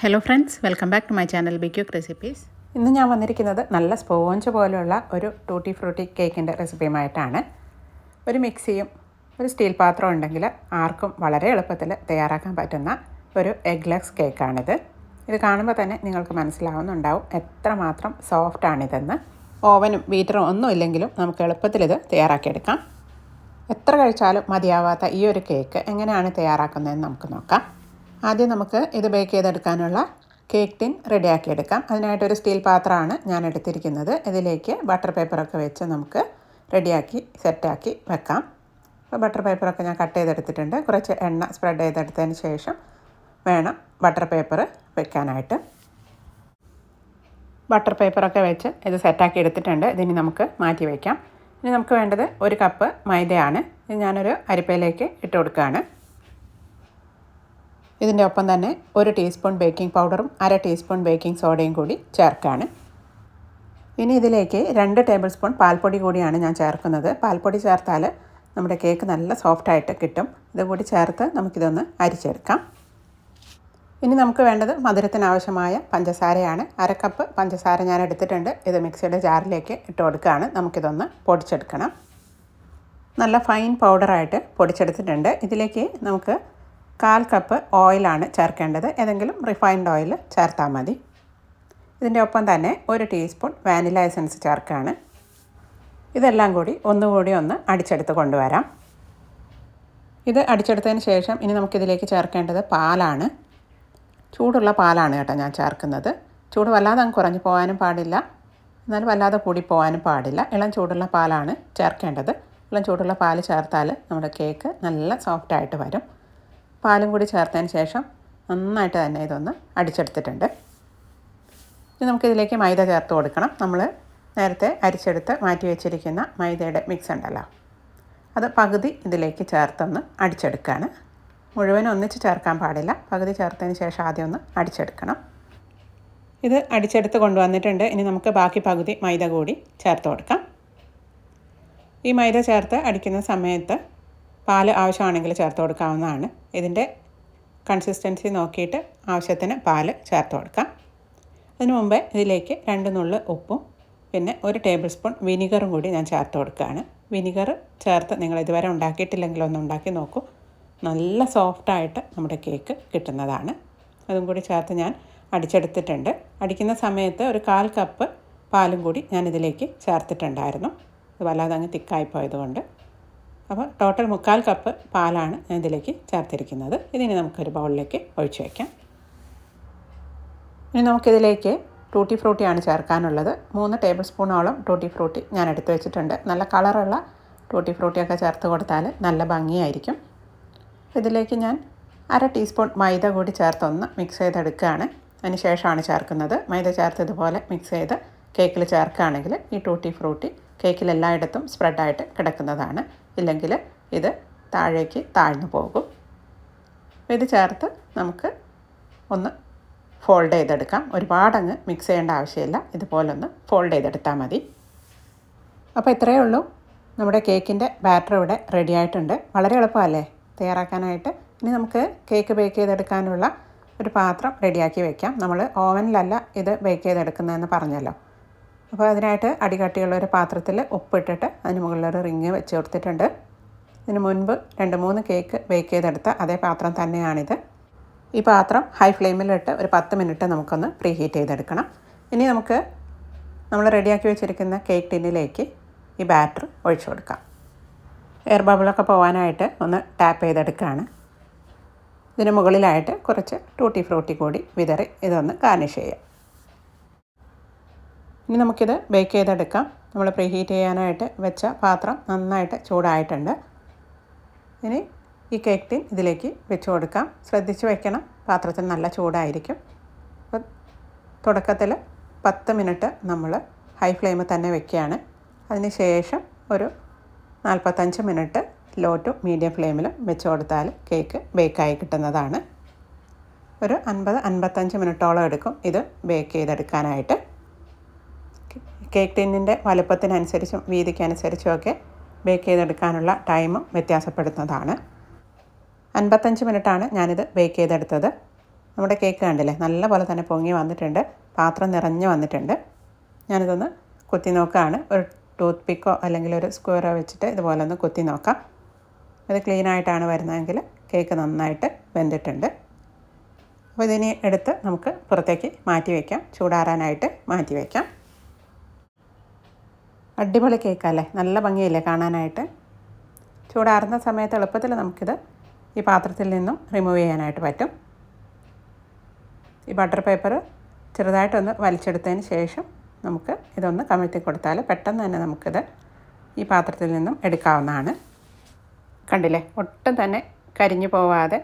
Hello friends welcome back to my channel ബിക്യൂക്ക് recipes ഇന്ന് ഞാൻ വന്നിരിക്കുന്നത് നല്ല സ്പോഞ്ച് പോലെയുള്ള ഒരു ടൂട്ടി ഫ്രൂട്ടി കേക്കിന്റെ റെസിപ്പിയുമായിട്ടാണ് ഒരു മിക്സിയും ഒരു സ്റ്റീൽ പാത്രം ഉണ്ടെങ്കിൽ ആർക്കും വളരെ എളുപ്പത്തിൽ തയ്യാറാക്കാൻ പറ്റുന്ന ഒരു എഗ്ലെക്സ് കേക്കാണിത് ഇത് കാണുമ്പോൾ തന്നെ നിങ്ങൾക്ക് മനസ്സിലാവുന്നുണ്ടാവും എത്രമാത്രം സോഫ്റ്റാണിതെന്ന് ഓവനും ബീറ്ററും ഒന്നും ഇല്ലെങ്കിലും നമുക്ക് എളുപ്പത്തിൽ ഇത് തയ്യാറാക്കിയെടുക്കാം. എത്ര കഴിച്ചാലും മതിയാവാത്ത ഈ ഒരു കേക്ക് എങ്ങനെയാണ് തയ്യാറാക്കുന്നതെന്ന് നമുക്ക് നോക്കാം. ആദ്യം നമുക്ക് ഇത് ബേക്ക് ചെയ്തെടുക്കാനുള്ള കേക്ക് ടിൻ റെഡിയാക്കി റെഡിയാക്കിയെടുക്കാം അതിനായിട്ടൊരു സ്റ്റീൽ പാത്രമാണ് ഞാൻ എടുത്തിരിക്കുന്നത്. ഇതിലേക്ക് ബട്ടർ പേപ്പറൊക്കെ വെച്ച് നമുക്ക് റെഡിയാക്കി സെറ്റാക്കി വെക്കാം. അപ്പോൾ ബട്ടർ പേപ്പറൊക്കെ ഞാൻ കട്ട് ചെയ്തെടുത്തിട്ടുണ്ട്. കുറച്ച് എണ്ണ സ്പ്രെഡ് ചെയ്തെടുത്തതിന് ശേഷം വേണം ബട്ടർ പേപ്പർ വെക്കാനായിട്ട്. ബട്ടർ പേപ്പറൊക്കെ വെച്ച് ഇത് സെറ്റാക്കി എടുത്തിട്ടുണ്ട്. ഇതിനി നമുക്ക് മാറ്റി വയ്ക്കാം ഇനി നമുക്ക് വേണ്ടത് ഒരു കപ്പ് മൈദയാണ്. ഇത് ഞാനൊരു അരിപ്പയിലേക്ക് ഇട്ട് കൊടുക്കുകയാണ്. ഇതിന്റെ ഒപ്പം തന്നെ ഒരു ടീസ്പൂൺ ബേക്കിംഗ് പൗഡറും അര ടീസ്പൂൺ ബേക്കിംഗ് സോഡയും കൂടി ചേർക്കുകയാണ് ഇനി ഇതിലേക്ക് രണ്ട് ടേബിൾ സ്പൂൺ പാൽപ്പൊടി കൂടിയാണ് ഞാൻ ചേർക്കുന്നത്. പാൽപ്പൊടി ചേർത്താൽ നമ്മുടെ കേക്ക് നല്ല സോഫ്റ്റായിട്ട് കിട്ടും. ഇതുകൂടി ചേർത്ത് നമുക്കിതൊന്ന് അരിച്ചെടുക്കാം. ഇനി നമുക്ക് വേണ്ടത് മധുരത്തിന് ആവശ്യമായ പഞ്ചസാരയാണ്. അര കപ്പ് പഞ്ചസാര ഞാൻ എടുത്തിട്ടുണ്ട്. ഇത് മിക്സിയുടെ ജാറിലേക്ക് ഇട്ട് കൊടുക്കുകയാണ്. നമുക്കിതൊന്ന് പൊടിച്ചെടുക്കണം. നല്ല ഫൈൻ പൗഡറായിട്ട് പൊടിച്ചെടുത്തിട്ടുണ്ട്. ഇതിലേക്ക് നമുക്ക് കാൽ കപ്പ് ഓയിലാണ് ചേർക്കേണ്ടത്. ഏതെങ്കിലും റിഫൈൻഡ് ഓയിൽ ചേർത്താൽ മതി. ഇതിന്റെ ഒപ്പം തന്നെ ഒരു ടീസ്പൂൺ വാനില എസൻസ് ചേർക്കുകയാണ് ഇതെല്ലാം കൂടി ഒന്നുകൂടി ഒന്ന് അടിച്ചെടുത്ത് കൊണ്ടുവരാം. ഇത് അടിച്ചെടുത്തതിന് ശേഷം ഇനി നമുക്കിതിലേക്ക് ചേർക്കേണ്ടത് പാലാണ്. ചൂടുള്ള പാലാണ് കേട്ടോ ഞാൻ ചേർക്കുന്നത്. ചൂട് വല്ലാതെ അങ്ങ് കുറഞ്ഞു പോകാനും പാടില്ല. എന്നാൽ വല്ലാതെ കൂടി പോകാനും പാടില്ല. ഇളം ചൂടുള്ള പാലാണ് ചേർക്കേണ്ടത്. ഇളം ചൂടുള്ള പാൽ ചേർത്താൽ നമ്മുടെ കേക്ക് നല്ല സോഫ്റ്റായിട്ട് വരും. പാലും കൂടി ചേർത്തതിന് ശേഷം നന്നായിട്ട് തന്നെ ഇതൊന്ന് അടിച്ചെടുത്തിട്ടുണ്ട്. ഇനി നമുക്കിതിലേക്ക് മൈദ ചേർത്ത് കൊടുക്കണം. നമ്മൾ നേരത്തെ അരിച്ചെടുത്ത് മാറ്റി വെച്ചിരിക്കുന്ന മൈദയുടെ മിക്സ് ഉണ്ടല്ലോ. അത് പകുതി ഇതിലേക്ക് ചേർത്തൊന്ന് അടിച്ചെടുക്കുകയാണ് മുഴുവൻ ഒന്നിച്ച് ചേർക്കാൻ പാടില്ല. പകുതി ചേർത്തതിന് ശേഷം ആദ്യം ഒന്ന് അടിച്ചെടുക്കണം. ഇത് അടിച്ചെടുത്ത് കൊണ്ടുവന്നിട്ടുണ്ട്. ഇനി നമുക്ക് ബാക്കി പകുതി മൈദ കൂടി ചേർത്ത് കൊടുക്കാം. ഈ മൈദ ചേർത്ത് അടിക്കുന്ന സമയത്ത് പാൽ ആവശ്യമാണെങ്കിൽ ചേർത്ത് കൊടുക്കാവുന്നതാണ്. ഇതിന്റെ കൺസിസ്റ്റൻസി നോക്കിയിട്ട് ആവശ്യത്തിന് പാൽ ചേർത്ത് കൊടുക്കാം. അതിനു മുമ്പേ ഇതിലേക്ക് രണ്ട് നുള്ള് ഉപ്പും പിന്നെ ഒരു ടേബിൾ സ്പൂൺ വിനിഗറും കൂടി ഞാൻ ചേർത്ത് കൊടുക്കുകയാണ്. വിനിഗർ ചേർത്ത് നിങ്ങൾ ഇതുവരെ ഉണ്ടാക്കിയിട്ടില്ലെങ്കിൽ ഒന്ന് ഉണ്ടാക്കി നോക്കൂ. നല്ല സോഫ്റ്റായിട്ട് നമ്മുടെ കേക്ക് കിട്ടുന്നതാണ്. അതും കൂടി ചേർത്ത് ഞാൻ അടിച്ചെടുത്തിട്ടുണ്ട്. അടിക്കുന്ന സമയത്ത് ഒരു കാൽ കപ്പ് പാലും കൂടി ഞാൻ ഇതിലേക്ക് ചേർത്തിട്ടുണ്ടായിരുന്നു. അത് വല്ലാതെ അങ്ങ് തിക്കായിപ്പോയതുകൊണ്ട് അപ്പോൾ ടോട്ടൽ മുക്കാൽ കപ്പ് പാലാണ് ഞാൻ ഇതിലേക്ക് ചേർത്തിരിക്കുന്നത്. ഇതിനി നമുക്കൊരു ബൗളിലേക്ക് ഒഴിച്ച് വയ്ക്കാം. ഇനി നമുക്കിതിലേക്ക് ടൂട്ടി ഫ്രൂട്ടിയാണ് ചേർക്കാനുള്ളത്. മൂന്ന് ടേബിൾ സ്പൂണോളം ടൂട്ടി ഫ്രൂട്ടി ഞാൻ എടുത്തു വെച്ചിട്ടുണ്ട്. നല്ല കളറുള്ള ടൂട്ടി ഫ്രൂട്ടിയൊക്കെ ചേർത്ത് കൊടുത്താൽ നല്ല ഭംഗിയായിരിക്കും. ഇതിലേക്ക് ഞാൻ അര ടീസ്പൂൺ മൈദ കൂടി ചേർത്തൊന്ന് മിക്സ് ചെയ്തെടുക്കുകയാണ്. അതിന് ശേഷമാണ് ചേർക്കുന്നത്. മൈദ ചേർത്ത് ഇതുപോലെ മിക്സ് ചെയ്ത് കേക്കിൽ ചേർക്കുകയാണെങ്കിൽ ഈ ടൂട്ടി ഫ്രൂട്ടി കേക്കിൽ എല്ലായിടത്തും സ്പ്രെഡായിട്ട് കിടക്കുന്നതാണ്. ഇല്ലെങ്കിൽ ഇത് താഴേക്ക് താഴ്ന്നു പോകും. ഇത് ചേർത്ത് നമുക്ക് ഒന്ന് ഫോൾഡ് ചെയ്തെടുക്കാം. ഒരുപാടങ്ങ് മിക്സ് ചെയ്യേണ്ട ആവശ്യമില്ല. ഇതുപോലൊന്ന് ഫോൾഡ് ചെയ്തെടുത്താൽ മതി. അപ്പോൾ ഇത്രയേ ഉള്ളൂ. നമ്മുടെ കേക്കിന്റെ ബാറ്റർ ഇവിടെ റെഡി ആയിട്ടുണ്ട്. വളരെ എളുപ്പമല്ലേ? തയ്യാറാക്കാനായിട്ട്. ഇനി നമുക്ക് കേക്ക് ബേക്ക് ചെയ്തെടുക്കാനുള്ള ഒരു പാത്രം റെഡിയാക്കി വയ്ക്കാം നമ്മൾ ഓവനിലല്ല ഇത് ബേക്ക് ചെയ്തെടുക്കുന്നതെന്ന് പറഞ്ഞല്ലോ. അപ്പോൾ അതിനായിട്ട് അടികട്ടിയുള്ള ഒരു പാത്രത്തിൽ ഉപ്പിട്ടിട്ട് അതിന് മുകളിലൊരു റിങ് വെച്ച് കൊടുത്തിട്ടുണ്ട്. ഇതിന് മുൻപ് രണ്ട് മൂന്ന് കേക്ക് ബേക്ക് ചെയ്തെടുത്ത അതേ പാത്രം തന്നെയാണിത്. ഈ പാത്രം ഹൈ ഫ്ലെയിമിലിട്ട് ഒരു പത്ത് മിനിറ്റ് നമുക്കൊന്ന് പ്രീ ഹീറ്റ് ചെയ്തെടുക്കണം. ഇനി നമുക്ക് നമ്മൾ റെഡിയാക്കി വെച്ചിരിക്കുന്ന കേക്ക് ടിന്നിലേക്ക് ഈ ബാറ്റർ ഒഴിച്ചു കൊടുക്കാം. എയർ ബബിളൊക്കെ പോകാനായിട്ട് ഒന്ന് ടാപ്പ് ചെയ്തെടുക്കുകയാണ്. ഇതിന് മുകളിലായിട്ട് കുറച്ച് ടൂട്ടി ഫ്രൂട്ടി കൂടി വിതറി ഇതൊന്ന് ഗാർണിഷ് ചെയ്യാം. ഇനി നമുക്കിത് ബേക്ക് ചെയ്തെടുക്കാം. നമ്മൾ പ്രീ ഹീറ്റ് ചെയ്യാനായിട്ട് വെച്ച പാത്രം നന്നായിട്ട് ചൂടായിട്ടുണ്ട്. ഇനി ഈ കേക്ക് ടിൻ ഇതിലേക്ക് വെച്ച് കൊടുക്കാം. ശ്രദ്ധിച്ച് വയ്ക്കണം പാത്രത്തിന് നല്ല ചൂടായിരിക്കും. അപ്പം തുടക്കത്തിൽ പത്ത് മിനിറ്റ് നമ്മൾ ഹൈ ഫ്ലെയിമിൽ തന്നെ വെക്കുകയാണ്. അതിന് ശേഷം ഒരു നാൽപ്പത്തഞ്ച് മിനിറ്റ് ലോ ടു മീഡിയം ഫ്ലെയിമിലും വെച്ച് കൊടുത്താൽ കേക്ക് ബേക്കായി കിട്ടുന്നതാണ്. ഒരു അൻപത് അൻപത്തഞ്ച് മിനിറ്റോളം എടുക്കും ഇത് ബേക്ക് ചെയ്തെടുക്കാനായിട്ട്. കേക്ക് ടിന്നിന്റെ വലുപ്പത്തിനനുസരിച്ചും വീതിക്കനുസരിച്ചും ഒക്കെ ബേക്ക് ചെയ്തെടുക്കാനുള്ള ടൈമും വ്യത്യാസപ്പെടുന്നതാണ്. അൻപത്തഞ്ച് മിനിറ്റാണ് ഞാനിത് ബേക്ക് ചെയ്തെടുത്തത്. നമ്മുടെ കേക്ക് കണ്ടില്ലേ നല്ല പോലെ തന്നെ പൊങ്ങി വന്നിട്ടുണ്ട് പാത്രം നിറഞ്ഞു വന്നിട്ടുണ്ട്. ഞാനിതൊന്ന് കുത്തി നോക്കുകയാണ് ഒരു ടൂത്ത് പിക്കോ അല്ലെങ്കിൽ ഒരു സ്ക്വയറോ വെച്ചിട്ട് ഇതുപോലെ ഒന്ന് കുത്തി നോക്കാം. ഇത് ക്ലീൻ ആയിട്ടാണ് വരുന്നതെങ്കിൽ കേക്ക് നന്നായിട്ട് വെന്തിട്ടുണ്ട്. അപ്പോൾ ഇതിനെ എടുത്ത് നമുക്ക് പുറത്തേക്ക് മാറ്റി വയ്ക്കാം ചൂടാറാനായിട്ട് മാറ്റി വയ്ക്കാം അടിപൊളി കേക്കല്ലേ? നല്ല ഭംഗിയല്ലേ കാണാനായിട്ട്? ചൂടാറുന്ന സമയത്ത് എളുപ്പത്തിൽ നമുക്കിത് ഈ പാത്രത്തിൽ നിന്നും റിമൂവ് ചെയ്യാനായിട്ട് പറ്റും. ഈ ബട്ടർ പേപ്പർ ചെറുതായിട്ടൊന്ന് വലിച്ചെടുത്തതിന് ശേഷം നമുക്ക് ഇതൊന്ന് കമിഴ്ത്തി കൊടുത്താൽ പെട്ടെന്ന് തന്നെ നമുക്കിത് ഈ പാത്രത്തിൽ നിന്നും എടുക്കാവുന്നതാണ്. കണ്ടില്ലേ? ഒട്ടും തന്നെ കരിഞ്ഞു പോവാതെ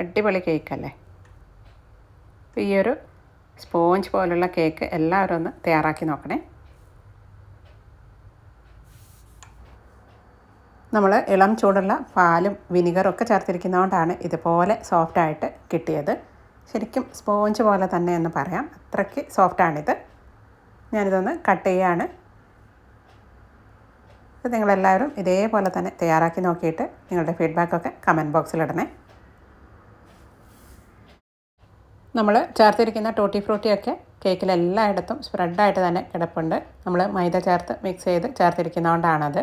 അടിപൊളി കേക്കല്ലേ? അപ്പോൾ ഈ ഒരു സ്പോഞ്ച് പോലുള്ള കേക്ക് എല്ലാവരും ഒന്ന് തയ്യാറാക്കി നോക്കണേ. നമ്മൾ ഇളം ചൂടുള്ള പാലും വിനിഗറും ഒക്കെ ചേർത്തിരിക്കുന്നതുകൊണ്ടാണ് ഇതുപോലെ സോഫ്റ്റായിട്ട് കിട്ടിയത്. ശരിക്കും സ്പോഞ്ച് പോലെ തന്നെ എന്ന് പറയാം. അത്രയ്ക്ക് സോഫ്റ്റാണിത്. ഞാനിതൊന്ന് കട്ട് ചെയ്യാണ്. അപ്പോൾ നിങ്ങളെല്ലാവരും ഇതേപോലെ തന്നെ തയ്യാറാക്കി നോക്കിയിട്ട് നിങ്ങളുടെ ഫീഡ്ബാക്കൊക്കെ കമന്റ് ബോക്സിലിടണേ. നമ്മൾ ചേർത്തിരിക്കുന്ന ടൂട്ടി ഫ്രൂട്ടിയൊക്കെ കേക്കിൽ എല്ലായിടത്തും സ്പ്രെഡായിട്ട് തന്നെ കിടപ്പുണ്ട്. നമ്മൾ മൈദ ചേർത്ത് മിക്സ് ചെയ്ത് ചേർത്തിരിക്കുന്നതുകൊണ്ടാണത്